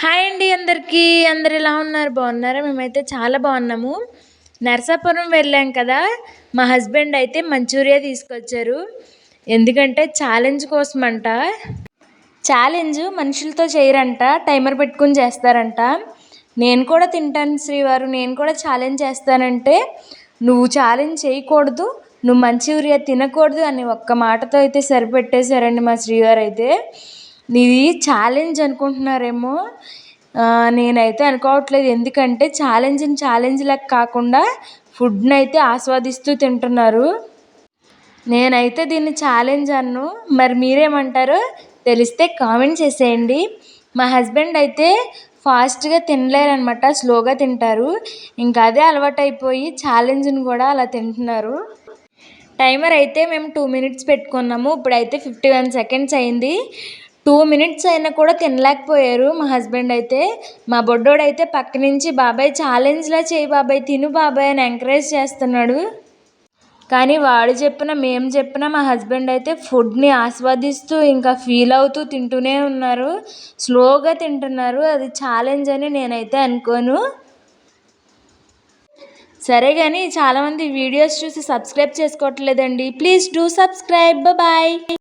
Hi అండి అందరికీ. అందరు ఎలా ఉన్నారు? బాగున్నారా? మేమైతే చాలా బాగున్నాము. నరసాపురం వెళ్ళాం కదా. మా హస్బెండ్ అయితే మంచూరియా తీసుకొచ్చారు. ఎందుకంటే ఛాలెంజ్ కోసం అంట ఛాలెంజ్ మనుషులతో చేయరంట. టైమర్ పెట్టుకుని చేస్తారంట. నేను కూడా తింటాను శ్రీవారు. నేను కూడా ఛాలెంజ్ చేస్తానంటే నువ్వు ఛాలెంజ్ చేయకూడదు. నువ్వు మంచూరియా తినకూడదు అని ఒక్క మాటతో అయితే సరిపెట్టేశారండి మా శ్రీవారు అయితే. ఇది ఛాలెంజ్ అనుకుంటున్నారేమో. నేనైతే అనుకోవట్లేదు. ఎందుకంటే ఛాలెంజ్ని ఛాలెంజ్ లాగా కాకుండా ఫుడ్ని అయితే ఆస్వాదిస్తూ తింటున్నారు. నేనైతే దీన్ని ఛాలెంజ్ అన్ను. మరి మీరేమంటారో తెలిస్తే కామెంట్ చేసేయండి. మా హస్బెండ్ అయితే ఫాస్ట్గా తినలేరనమాట స్లోగా తింటారు. ఇంకా అదే అలవాటైపోయి ఛాలెంజ్ని కూడా అలా తింటున్నారు. టైమర్ అయితే మేము టూ మినిట్స్ పెట్టుకున్నాము. ఇప్పుడైతే ఫిఫ్టీ వన్ సెకండ్స్ అయింది. టూ మినిట్స్ అయినా కూడా తినలేకపోయారు మా హస్బెండ్ అయితే. మా బొడ్డోడు అయితే పక్క నుంచి బాబాయ్ ఛాలెంజ్లా చేయి బాబాయ్ తిను బాబాయ్ అని ఎంకరేజ్ చేస్తున్నాడు. కానీ వాడు చెప్పిన మేము చెప్పిన మా హస్బెండ్ అయితే ఫుడ్ని ఆస్వాదిస్తూ ఇంకా ఫీల్ అవుతూ తింటూనే ఉన్నారు. స్లోగా తింటున్నారు. అది ఛాలెంజ్ అని నేనైతే అనుకోను. సరే కానీ చాలామంది వీడియోస్ చూసి subscribe చేసుకోవట్లేదండి. Please do subscribe. Bye.